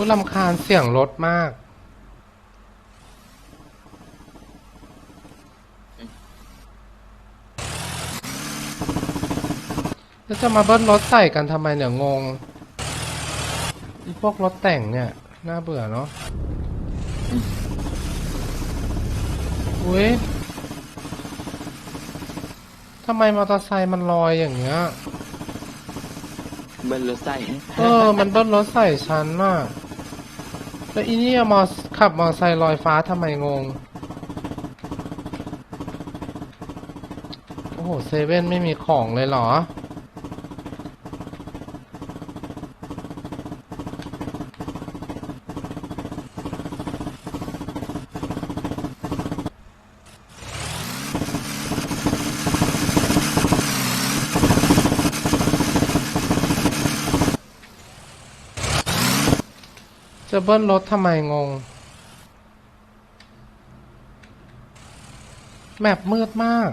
ผู้ลำคาญเสียงรถมาก แล้วจะมาเบิ้ลรถใส่กันทำไมเนี่ยงงไอีพวกรถแต่งเนี่ย น่าเบื่อเนาะอุ้ยทำไมมอเตอร์ไซค์มันลอยอย่างเงี้ย เบิ้ลรถใส่ เออ มันเบิ้ลรถใส่ฉันน่ะ แล้วอีนี่มอขับมอไซค์ลอยฟ้าทำไมงง โอ้โหเซเว่นไม่มีของเลยเหรอ จะเบิ้ลรถทำไมงง แมปมืดมาก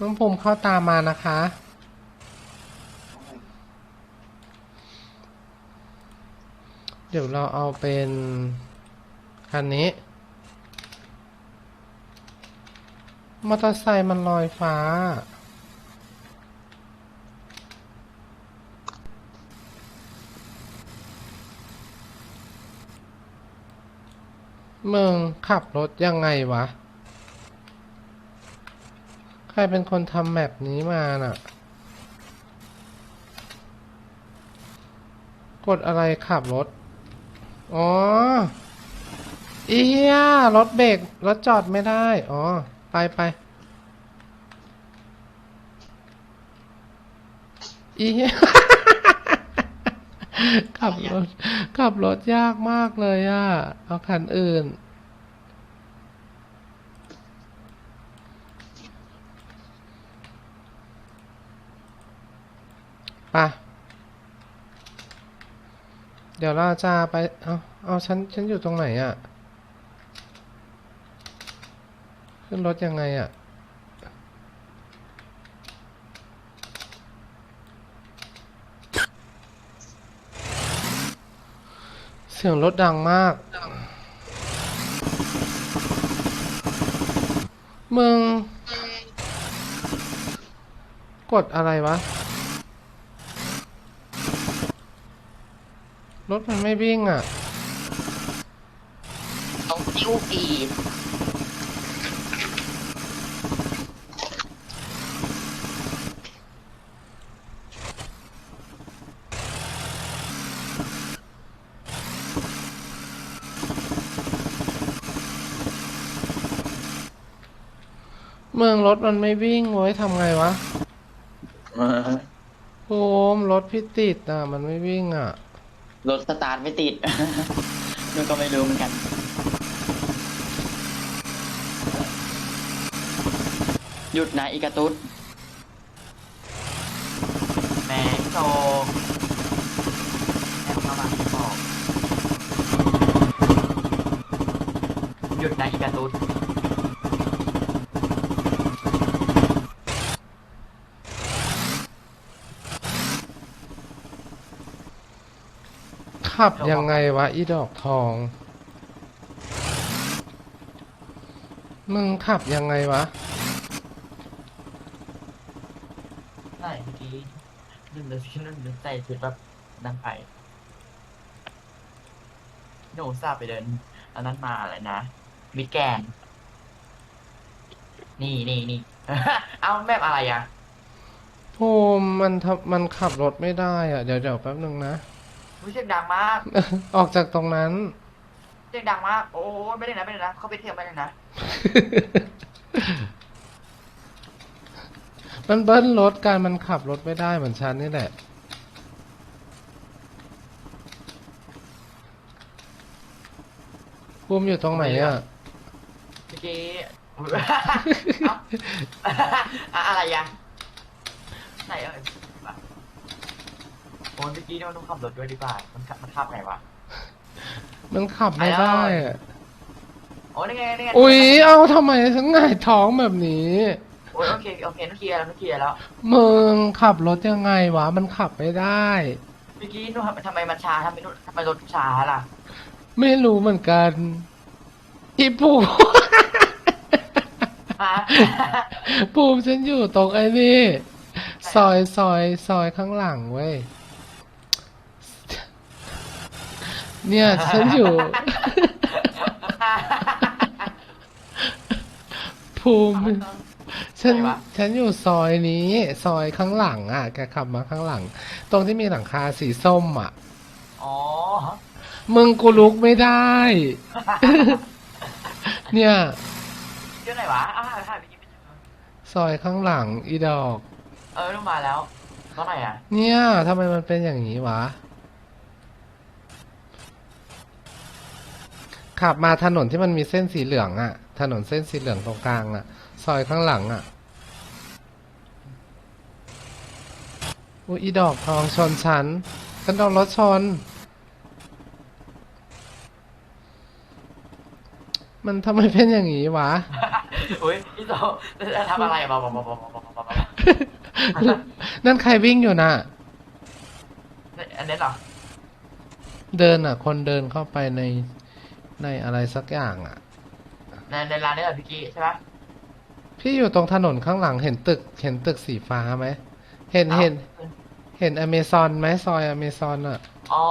น้องภูมิเข้าตามมานะคะ เดี๋ยวเราเอาเป็น คันนี้มอเตอร์ไซค์มันลอยฟ้า มึงขับรถยังไงวะ ใครเป็นคนทำแมปนี้มาน่ะ กดอะไรขับรถ อ๋อ เอียรถเบรกรถจอดไม่ได้ อ๋อ ไปไปเอีย ขับรถขับรถยากมากเลยอะ เอาคันอื่นไปะเดี๋ยวเราจะไป เอาเอาฉัน ฉันอยู่ตรงไหนอะ ขึ้นรถยังไงอะ เสียงรถดังมาก มึง กดอะไรวะ รถมันไม่วิ่งอะ ต้องจิ้วปี เมืองรถมันไม่วิ่งเว้ยทำไงวะโอมรถพี่ติดอะ มันไม่วิ่งอะ รถสตาร์ทไม่ติดนึกก็ไม่รู้เหมือนกันหยุดนะอีกาตุด แมงโซแอบเข้ามาที่บอกหยุดนะอีกาตูด ขับยังไงวะอีดอกทอง มึงขับยังไงวะ ใช่เมื่อกี้นึกนึกนึกนึกใจชุดแบบนั่งไปหนูทราบไปเดินอันนั้นมาอะไรนะมิดแกน นี่นี่นี่ เอาแมปอะไรอะภูมิมันทำมันขับรถไม่ได้อะ เดี๋ยวเดี๋ยวแป๊บนึงนะ รู้เสียงดังมากออกจากตรงนั้น เสียงดังมาก โอ้ยไม่ได้นะไม่ได้นะ เข้าไปเที่ยวไม่ได้นะ มันเบิ้ลรถการมันขับรถไม่ได้เหมือนฉันนี่แหละ ภูมิอยู่ตรงไหนอะ เมื่อกี้เอ้า อะอะไรยังไหนเอ่ย โอ้ยเมื่อกี้นี่มันต้องขับรถด้วยดีกว่า มันขับมันขับไงวะ มันขับไม่ได้อะโอ้ยนี่ไงนี่ไงอุ๊ย เอาทำไมฉันหง่ายท้องแบบนี้ โอ้อ้ยโอเคโอเคนั่นเคลียร์แล้วนั่นเคลียร์แล้ว มึงขับรถยังไงวะ มันขับไม่ได้ เมื่อกี้นู่นทำทำไมมันช้าทำไมนู่นทำไมรถช้าล่ะ ไม่รู้เหมือนกันพี่ปูฮะปูมฉันอยู่ตรงไอ้นี่ซอยซอยซอยข้างหลังเว้ย เนี่ยฉันอยู่ ภูมิฉันไหนวะ ฉันอยู่ซอยนี้ ซอยข้างหลังอะ แกขับมาข้างหลัง ตรงที่มีหลังคาสีส้มอะ อ๋อ มึงกูลุกไม่ได้ เนี่ยเที่ยวไหนวะอ้าวหายหายไปกินไปเจอซอยข้างหลังอีดอก เออนู่นมาแล้วเท่าไหร่อะ เนี่ยทำไมมันเป็นอย่างนี้วะ ขับมาถนนที่มันมีเส้นสีเหลืองอะถนนเส้นสีเหลืองตรงกลางอะซอยข้างหลังอะอุ้ยอีดอกทองชนฉันฉันโดนรถชน มันทำไมเป็นอย่างนี้วะ อุ้ยพี่โตจะทำอะไรบอกบอกบอกบอกบอกบอกบอกนั่นใครวิ่งอยู่น่ะ อันนี้เหรอ เดินอะ คนเดินเข้าไปใน ในอะไรสักอย่างอะ ในในร้านนี้เหรอพี่กี้ใช่ปะ พี่อยู่ตรงถนนข้างหลังเห็นตึก เห็นตึกสีฟ้าไหม เห็นเห็น เห็นอเมซอนไหมซอยอเมซอนอะ อ๋อ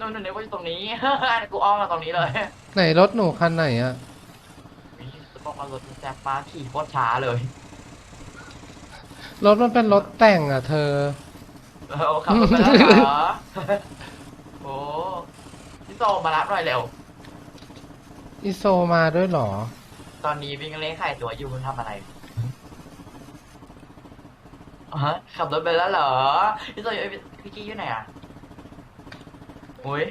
นู่นนึกว่าอยู่ตรงนี้ กูอ้อมมาตรงนี้เลยไหนรถหนูคันไหนอะจะบอกว่ารถแจ็คป้าขี่โคตรช้าเลย รถมันเป็นรถแต่งอะ เธอเออขับรถไปแล้วเหรอโอ้พี่โตมารับหน่อยเร็ว อิโซมาด้วยเหรอ ตอนนี้วิ่งเล่นไข่ตัวอยู่มันทำอะไรอ๋อฮะขับรถไปแล้วเหรอพี่โตอยู่พี่กี้อยู่ไหนอะอุ้ย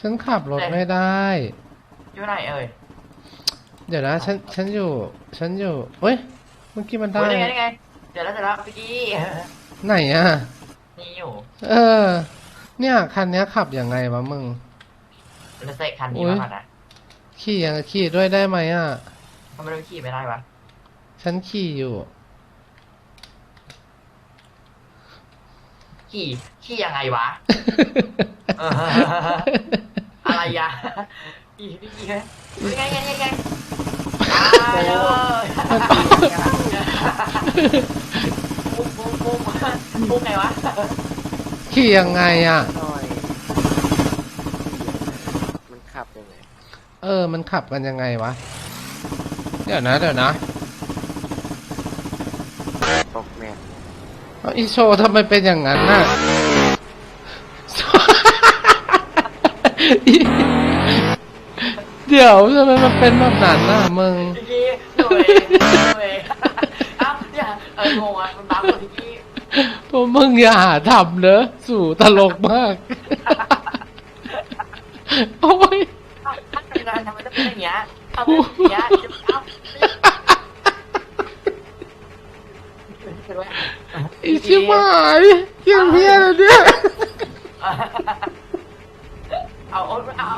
ฉันขับรถไม่ได้ อยู่ไหนเอ่ย เดี๋ยวนะ ฉัน ฉันอยู่ ฉันอยู่เอ้ย เมื่อกี้มันได้อุ้ยนี่ไงนี่ไง เดี๋ยวแล้วเดี๋ยวแล้วพี่กี้ไหนอะ นี่อยู่ เออ เนี่ย คันเนี้ยขับยังไงวะมึงมันเสกคันนี้อุ๊ยมาก่อนนะ ขี่ยังขี่ด้วยได้ไหมอะ ทำไมเราขี่ไม่ได้วะฉันขี่อยู่ ขี่ขี่ยังไงวะเอออะไรยะขี่พี่ขี่ไงไงไงไงตายเลยปุ๊บปุ๊บปุ๊บปุ๊บไงวะขี่ยังไงอะหน่อยมันขับยังไง เออมันขับกันยังไงวะ เดี๋ยวนะเดี๋ยวนะตกแมปเอาอีโชว์ทำไมเป็นอย่างนั้นน่ะ เดี๋ยวทำไมมันเป็นแบบนั้นน่ะมึง พี่กี้หน่วยหน่วยอ้าวเนี่ยเอองงอะมันบั๊กกว่าพี่กี้พวกมึงอย่าหาทำเนอะสู่ตลกมาก โอ้ย อ้าวถ้าเป็นทำไมต้องเป็นอย่างเงี้ยทำไมเป็นอย่างเงี้ยจะเอ้าช่วยด้ชิบหายเกี่ยงเพี้ยอะไรเนี่ยเอาเอาเอา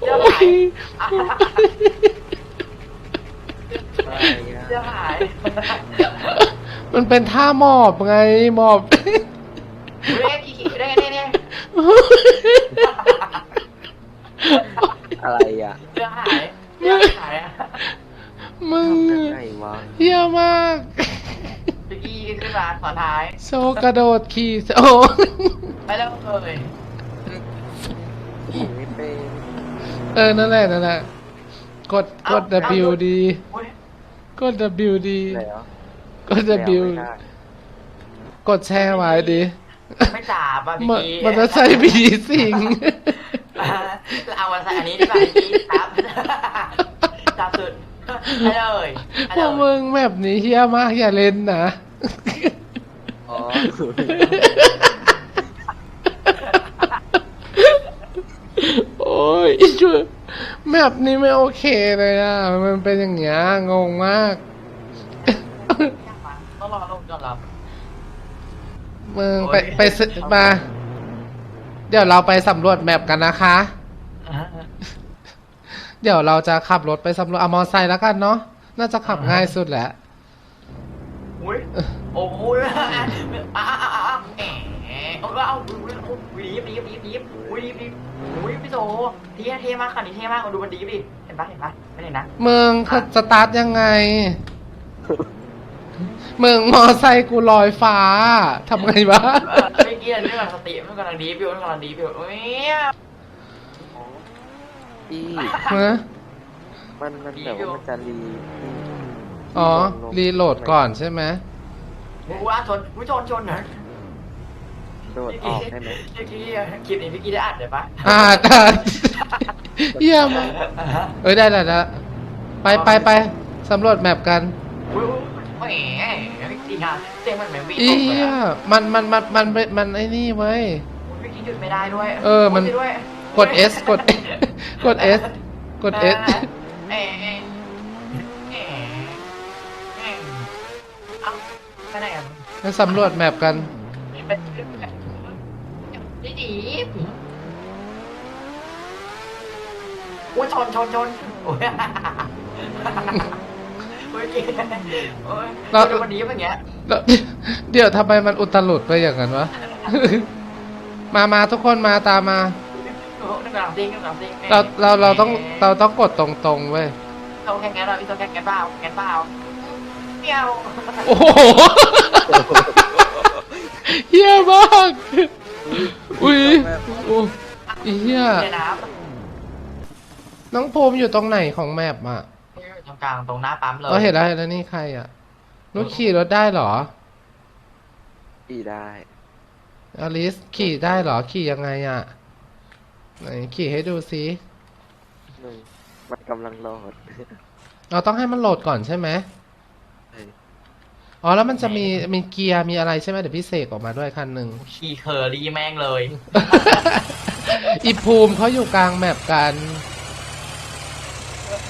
โอ้เสื้อหายยอะไรอะเสื้อหาย มันเป็นท่าหมอบไงหมอบเรียกขี่ได้ไงเนี่ย อะไรอะเสื้อหายเสื้อหายอะมึงทำยังไงวะเฮี้ยมากพี่กี้ขึ้นมาขอนท้ายโชว์กระโดดขี่โอ้ไปแล้วเลยขี่ไม่เป็นเออนั่นแหละนั่นแหละกดกด W ดี อุ้ยกด W ดีแล้วกด W แล้วไม่ได้กดแช่ไว้ดีไม่จับอะพี่มันกี้มันจะใช้บีสิง เอาวันใส่อันนี้ดีกว่าพี่กี้ครับจับสุดไปเลยไปพเลวกมึยงแบบนี้เฮี้ยมากอย่าเล่นนะอ๋อโอ้ยช่วยแบบนี้ไม่โอเคเลยอะ มันเป็นอย่างเงี้ยงงมากต้องรอลงก่อนเหรอมึงไปโอ้ยไปซื้อมา เดี๋ยวเราไปสำรวจแมปกันนะคะ เดี๋ยวเราจะขับรถไปสำรวจอมอไซค์แล้วกันเนาะน่าจะขับง่ายสุดแหละ อุ้อุ้ยโอ้โหอะอะอะอะแหมเอาเอาเอาดีบดีบดีบดีบอุ้ยดีบดีบอุ้ยพี่โจเท่เท่มากคันนี้เท่มากดูมันดีดิเห็นปะเห็นปะไม่เห็นนะมึงเขาสตาร์ทยังไงมึงมอไซค์กูลอยฟ้าทำไงวะเออเมื่อกี้เรื่องสติมันกำลังดีบอยู่มันกำลังดีบอยู่เอ้ย พี่ฮะมันมันแบบว่ามันจะรีอ๋อ รีโหลดก่อนใช่ไหมว้าชนอุ้ยชนชนนะโดดออกได้ไหมเมื่อกี้คลิปนี้พี่กี้ได้อัดเลยปะอ่าตัดเยี่ยมากเอ้ยได้แล้วแล้วไปไปไปสำรวจแมปกันอุ้ยแหมจริงอะเสียงมันเหมือนวิ่งอีตกเลยเหี้ยอะมันมันมันมันมันมันไอ้นี่เว้ย เมื่อกี้หยุดไม่ได้ด้วยเออมันด้วยกด S กดกด S กด S เอ๊ะเอ๊ะเอ๊ะเอ๊ะเอ้าไปไหนอะมาสำรวจแมปกันดีดีโอ้ยชนชนชนโอ้ยโอ้ยเก่งโอ้ยเราดูวันนี้เป็นอย่างเงี้ยแล้วเดี๋ยวทำไมมันอุตลุดไปอย่างนั้นวะ มามาทุกคนมาตามมา โอ้ยนึกหลังจริงนึกหลังจริงเราเราเราต้องเราต้องกดตรงๆเว้ยเราแข่งกันเราพี่โซแข่งกันเปล่าแข่งกันเปล่าเมียวโอ้โหเฮี้ยมากอุ้ยอู้อีเฮี้ยเนี่ยนะครับน้องภูมิอยู่ตรงไหนของแมปอะตรงกลางตรงหน้าปั๊มเลยเราเห็นแล้วเห็นแล้วนี่ใครอะนุชขี่รถได้เหรอขี่ได้อลิสขี่ได้เหรอขี่ยังไงอะ ไหนขี่ให้ดูสิหนึ่งมันกำลังโหลดเราต้องให้มันโหลดก่อนใช่ไหมใช่ อ๋อแล้วมันจะมีมีเกียร์มีอะไรใช่ไหมเดี๋ยวพี่เสกออกมาด้วยคันหนึ่ง ขี่เคอรี่แม่งเลย อีภูมิเขาอยู่กลางแมปกัน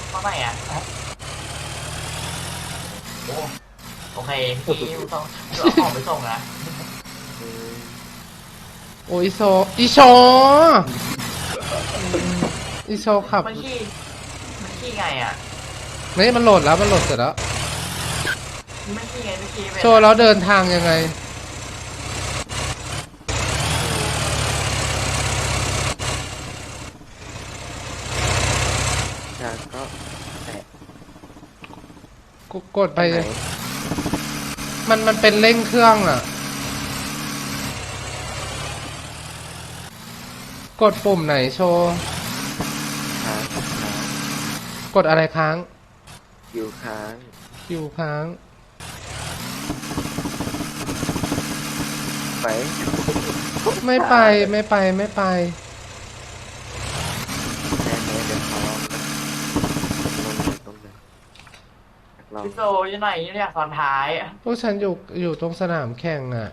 เมื่อไหร่อะโอ้โอเคพี่ต้องเอาของไปส่งนะเออโอ้ยอีโซอีโช อีโชขับมันขี่มันขี่ไงอะนี่มันโหลดแล้วมันโหลดเสร็จแล้ว มันขี่ไงมันขี่ไปโชว์แล้วเดินทางยังไงทางก็แตะกูกดไปไหนมันมันเป็นเร่งเครื่องอะ กดปุ่มไหนโชว์ค้างค้างกดอะไรค้างอยู่ค้างอยู่ค้างไปไม่ไปไม่ไปไม่ไป แน่ๆเดี๋ยวขอลองนะลงหน่อยตรงไหนอยากลองพี่โซอยู่ไหนเนี่ยซ้อนท้ายพวกฉันอยู่อยู่ตรงสนามแข่งอะ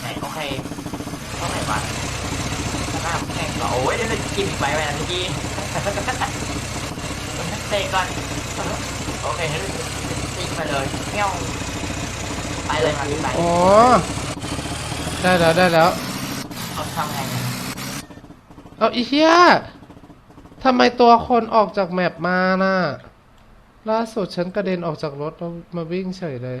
ไหนโอเคต้องไหนวะสนามแข่ง เหรอโอ้ยเดี๋ยวจะกินอีกใบไปนะเมื่อกี้เตะก่อนโอเคให้ตีไปเลยเงี้ยวไปเลยมาพี่ไปอ๋อได้แล้วได้แล้วเอาทำไงนะเอาอีเหี้ยทำไมตัวคนออกจากแมปมาน่ะล่าสุดฉันกระเด็นออกจากรถแล้วมาวิ่งเฉยเลย